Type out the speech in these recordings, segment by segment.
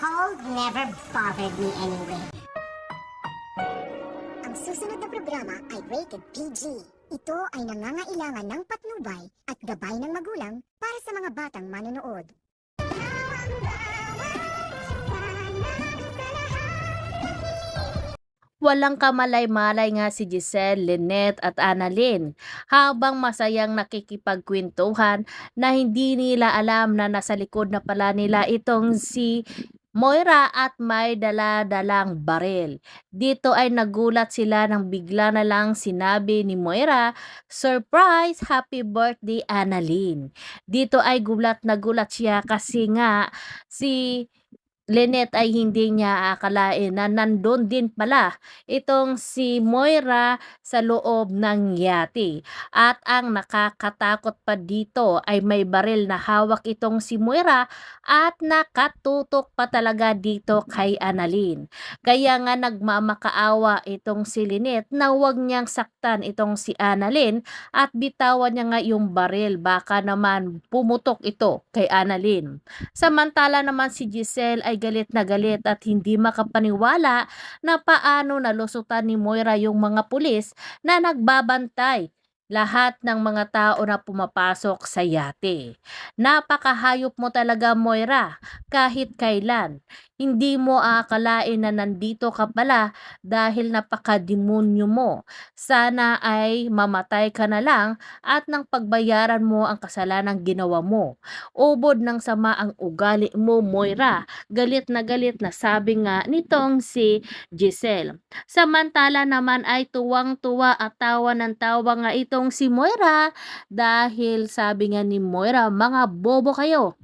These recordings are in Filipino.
cold never bothered me anyway. Ang susunod na programa ay rated PG. Ito ay nangangailangan ng patnubay at gabay ng magulang para sa mga batang manonood. Walang kamalay-malay nga si Giselle, Lynette at Annalyn habang masayang nakikipagkwentuhan na hindi nila alam na nasa likod na pala nila itong si Moira at may dala-dalang baril. Dito ay nagulat sila nang bigla na lang sinabi ni Moira, Surprise! Happy birthday, Annalyn! Dito ay gulat na gulat siya kasi nga si Lynette ay hindi niya akalain na nandun din pala itong si Moira sa loob ng yate. At ang nakakatakot pa dito ay may baril na hawak itong si Moira at nakatutok pa talaga dito kay Annalyn. Kaya nga nagmamakaawa itong si Lynette na huwag niyang saktan itong si Annalyn at bitawan niya nga yung baril baka naman pumutok ito kay Annalyn. Samantala naman si Giselle ay galit na galit at hindi makapaniwala na paano nalusutan ni Moira yung mga pulis na nagbabantay lahat ng mga tao na pumapasok sa yate. Napakahayop mo talaga Moira kahit kailan. Hindi mo aakalain na nandito ka pala dahil napakademonyo mo. Sana ay mamatay ka na lang at nang pagbayaran mo ang kasalanang ginawa mo. Ubod ng sama ang ugali mo, Moira. Galit na galit na sabi nga nitong si Giselle. Samantala naman ay tuwang-tuwa at tawa ng tawa nga itong si Moira dahil sabi nga ni Moira, mga bobo kayo.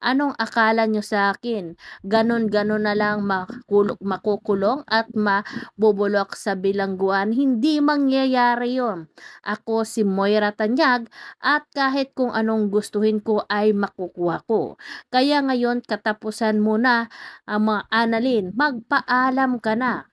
Anong akala nyo sa akin? Ganon-ganon na lang makulok, makukulong at mabubulok sa bilangguan. Hindi mangyayari yon. Ako si Moira Tanyag at kahit kung anong gustuhin ko ay makukuha ko. Kaya ngayon katapusan muna ang mga Annalyn, magpaalam ka na.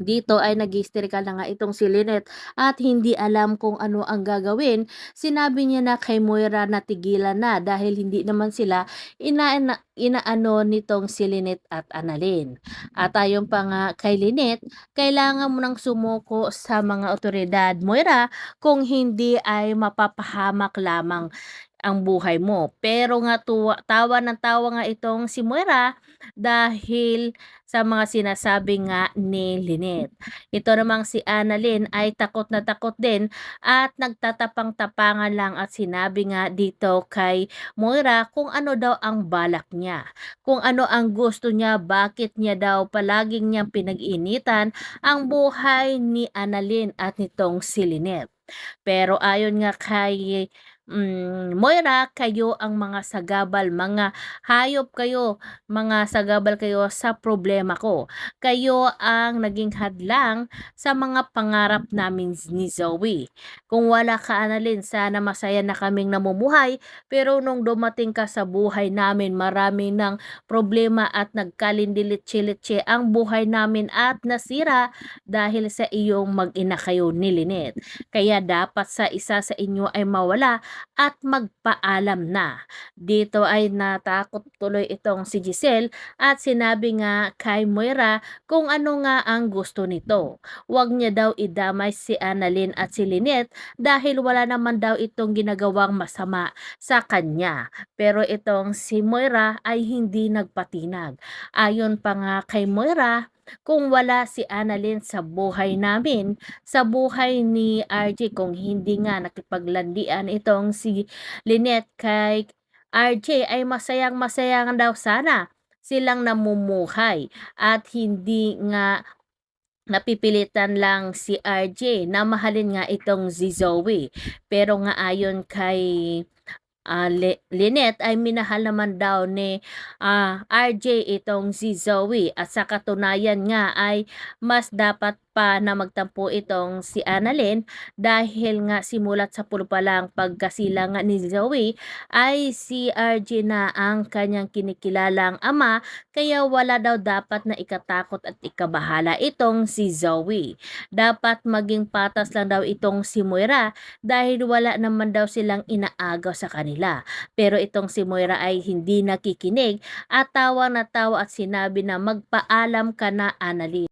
Dito ay nag-hysterical na nga itong si Lynette at hindi alam kung ano ang gagawin. Sinabi niya na kay Moira na tigilan na dahil hindi naman sila ina inaano nitong si Lynette at Annalyn. At ayon pa nga kay Lynette, kailangan mo nang sumuko sa mga otoridad Moira kung hindi ay mapapahamak lamang ang buhay mo. Pero nga tuwa, tawa ng tawa nga itong si Moira dahil sa mga sinasabi nga ni Lynette. Ito namang si Annalyn ay takot na takot din at nagtatapang-tapangan lang at sinabi nga dito kay Moira kung ano daw ang balak niya. Kung ano ang gusto niya, bakit niya daw palaging niyang pinag-initan ang buhay ni Annalyn at nitong si Lynette. Pero ayon nga kay mm, Moira, kayo ang mga sagabal, mga hayop kayo, mga sagabal kayo sa problema ko. Kayo ang naging hadlang sa mga pangarap namin ni Zoe. Kung wala ka, Annalyn, sana masaya na kaming namumuhay, pero nung dumating ka sa buhay namin, marami ng problema at nagkalindilit-chilitse ang buhay namin at nasira dahil sa iyong mag-ina kayo ni Lynette. Kaya dapat sa isa sa inyo ay mawala at magpaalam na. Dito ay natakot tuloy itong si Giselle at sinabi nga kay Moira kung ano nga ang gusto nito. Huwag niya daw idamay si Annalyn at si Lynette dahil wala naman daw itong ginagawang masama sa kanya. Pero itong si Moira ay hindi nagpatinag. Ayon pa nga kay Moira, kung wala si Annalyn sa buhay namin, sa buhay ni RJ kung hindi nga nakipaglandian itong si Lynette kay RJ ay masayang masayang daw sana silang namumuhay at hindi nga napipilitan lang si RJ na mahalin nga itong si Zoe. Pero nga ayon kay ah, Le- Lynette ay minahal naman daw ni ah, RJ itong si Zoe. At sa katunayan nga ay mas dapat pa na magtampo itong si Annalyn dahil nga simulat sa pulo pa lang pagkasila nga ni Zoe ay si RJ na ang kanyang kinikilalang ama kaya wala daw dapat na ikatakot at ikabahala itong si Zoe. Dapat maging patas lang daw itong si Moira dahil wala naman daw silang inaagaw sa kanila. Pero itong si Moira ay hindi nakikinig at tawa na tawa at sinabi na magpaalam ka na Annalyn.